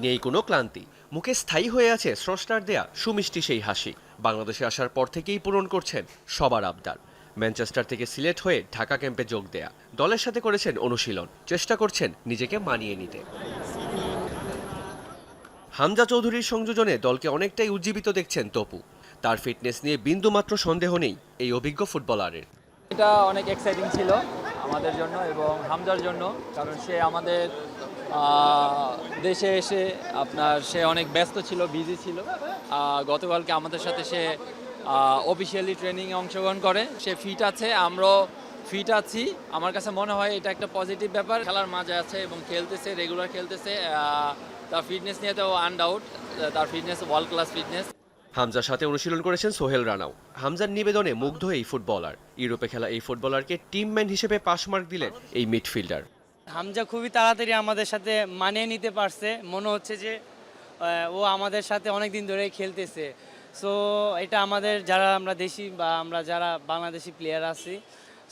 নেই কোনো ক্লান্তি। মুখে স্থায়ী হয়ে আছে স্রষ্টার দেয়া সুমিষ্টি সেই হাসি। বাংলাদেশে আসার পর থেকেই পূরণ করছেন সবার আবদার। ম্যানচেস্টার থেকে সিলেট হয়ে ঢাকা ক্যাম্পে যোগ দেয়া। দলের সাথে করেছেন অনুশীলন। চেষ্টা করছেন নিজেকে মানিয়ে নিতে। হামজা চৌধুরীর সংযোজনে দলকে অনেকটাই উজ্জীবিত দেখছেন তপু। তার ফিটনেস নিয়ে বিন্দুমাত্র সন্দেহ নেই এই অভিজ্ঞ ফুটবলারের। এটা অনেক এক্সাইটিং ছিল। আমাদের জন্য এবং হামজার জন্য, কারণ সে আমাদের দেশে এসে আপনার সে অনেক ব্যস্ত ছিল, বিজি ছিল। গতকালকে আমাদের সাথে সে অফিসিয়ালি ট্রেনিংয়ে অংশগ্রহণ করে। সে ফিট আছে, আমরাও ফিট আছি। আমার কাছে মনে হয় এটা একটা পজিটিভ ব্যাপার। খেলার মাঝে আছে এবং খেলতেছে রেগুলার খেলতেছে। তার ফিটনেস নিয়ে তো আনডাউট তার ফিটনেস ওয়ার্ল্ড ক্লাস ফিটনেস হামজার সাথে অনুশীলন করেছেন সোহেল রানাও হামজার নিবেদনে মুগ্ধ এই ফুটবলার। ইউরোপে খেলা এই ফুটবলারকে টিমম্যান হিসেবে পাশ মার্ক দিলেন এই মিডফিল্ডার। হামজা খুবই তাড়াতাড়ি আমাদের সাথে মানিয়ে নিতে পারছে। মনে হচ্ছে যে ও আমাদের সাথে অনেক দিন ধরে খেলতেছে। সো এটা আমাদের যারা আমরা দেশি বা আমরা যারা বাংলাদেশি প্লেয়ার আছি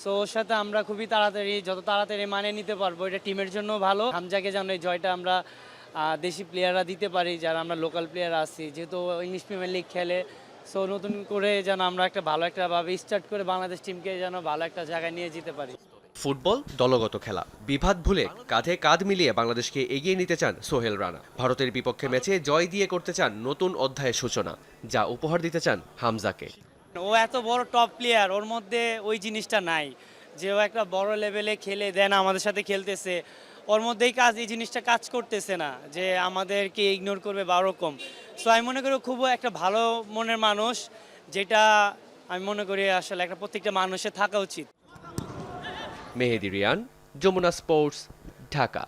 সো ওর সাথে আমরা খুবই তাড়াতাড়ি, যত তাড়াতাড়ি মানিয়ে নিতে পারব, এটা টিমের জন্য ভালো। হামজাকে যেন এই জয়টা আমরা দেশি প্লেয়াররা দিতে পারি যারা আমরা লোকাল প্লেয়ার আছি। যেহেতু ইংলিশ প্রিমিয়ার লিগ খেলে সো নতুন করে যেন আমরা একটা ভালো একটা ভাবে স্টার্ট করে বাংলাদেশ টিমকে যেন ভালো একটা জায়গায় নিয়ে যেতে পারি। ফুটবল দলগত খেলা। বিভাদ ভুলে কাঁধে কাঁধ মিলিয়ে বাংলাদেশকে এগিয়ে নিতে চান সোহেল রানা। ভারতের বিপক্ষে ম্যাচে জয় দিয়ে করতে চান নতুন অধ্যায়ের সূচনা যা উপহার দিতে চান হামজাকে। ও এত বড় টপ প্লেয়ার ওর মধ্যে ওই জিনিসটা নাই। যে ও একটা বড় লেভেলে খেলে দেন আমাদের সাথে খেলতেছে। ওর মধ্যেই কাজ, এই জিনিসটা কাজ করতেছে না, যে আমাদেরকে ইগনোর করবে বা ওরকম। সো আমি মনে করি খুব একটা ভালো মনের মানুষ, যেটা আমি মনে করি আসলে একটা প্রত্যেকটা মানুষের থাকা উচিত। মেহেদি রিয়ান, যমুনা স্পোর্টস, ঢাকা।